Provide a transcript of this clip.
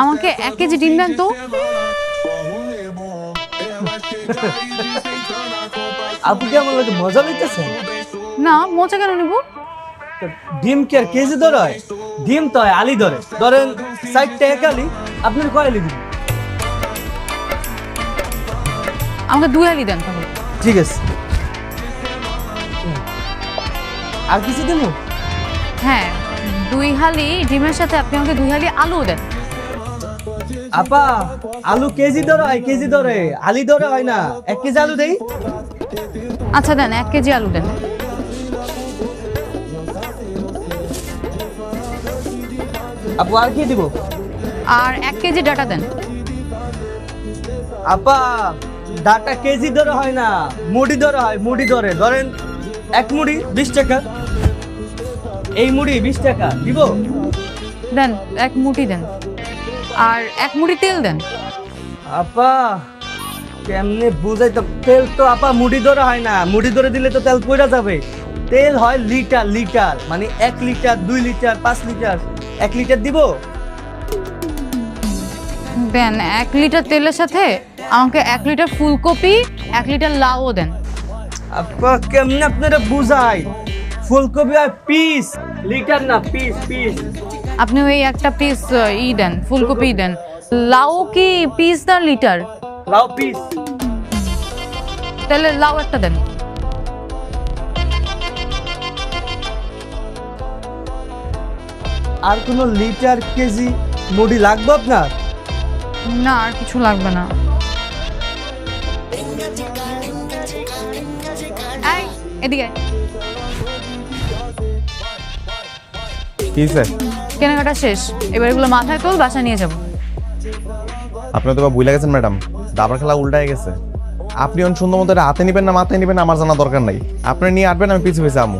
আমাকে এক কেজি ডিম দেন তো। আপু কি আমার লোকে মজা নিতেছেন না মজা কেন নিব? ডিম কি আর কেজি ধরে হয়? ডিম তো হয় আলি ধরে। ধরেন সাইডটা এক আলি? আপনার কয় আলি দিন আমাকে দুই হালি দেন তাহলে। ঠিক আছে। আর কিছু দেবো? হ্যাঁ দুই হালি ডিমের সাথে আপনি আমাকে দুই হালি আলু দেন। আপা আলু কেজি ধরে হয় কেজি ধরে। আলি ধরে হয় না। এক কেজি আলু দেই। আচ্ছা দেন এক কেজি আলু দেন। আপু আর কি দিব? আর এক কেজি ডাটা দেন। আপা ডাটা কেজি ধরে হয় না। মুড়ি ধরে হয় মুড়ি ধরে। ধরেন এক মুড়ি বিশ টাকা। এই মুড়ি বিশ টাকা। দিব? দেন এক মুঠি দেন। আর এক মুড়ি তেল দেন। আপা কেমনে বুঝাইতাম তেল তো আপা মুড়ি ধরে হয় না। মুড়ি ধরে দিলে তো তেল পড়া যাবে। তেল হয় লিটার লিটার মানে এক লিটার দুই লিটার পাঁচ লিটার। এক লিটার দিব? দেন এক লিটার তেলের সাথে আমাকে এক লিটার ফুলকপি এক লিটার লাউও দেন। আপা কেমনে আপনারা বুঝাই? ফুলকপি আর পিস। লিটার না পিস পিস। আপনি ওই একটা পিস ই দেন ফুলকপি দেন। লাউ কি পিস না লিটার? লাউ পিস তাহলে লাউ একটা দেন। আর কোনো লিটার কেজি মুড়ি লাগবে আপনার? না আর কিছু লাগবে না। এই, এদিকে কি স্যার? কেনাকাটা শেষ এবার এগুলো মাথায় তোল বাসা নিয়ে যাব। আপনি তো বা ভুলে গেছেন ম্যাডাম, দাবার খেলা উল্টায় গেছে। আপনি অন সুন্দর মতো হাতে নিবেন না, মাথায় নিবেন আমার জানা দরকার নাই। আপনি নিয়ে আসবেন, আমি পিছু পিছু আমু।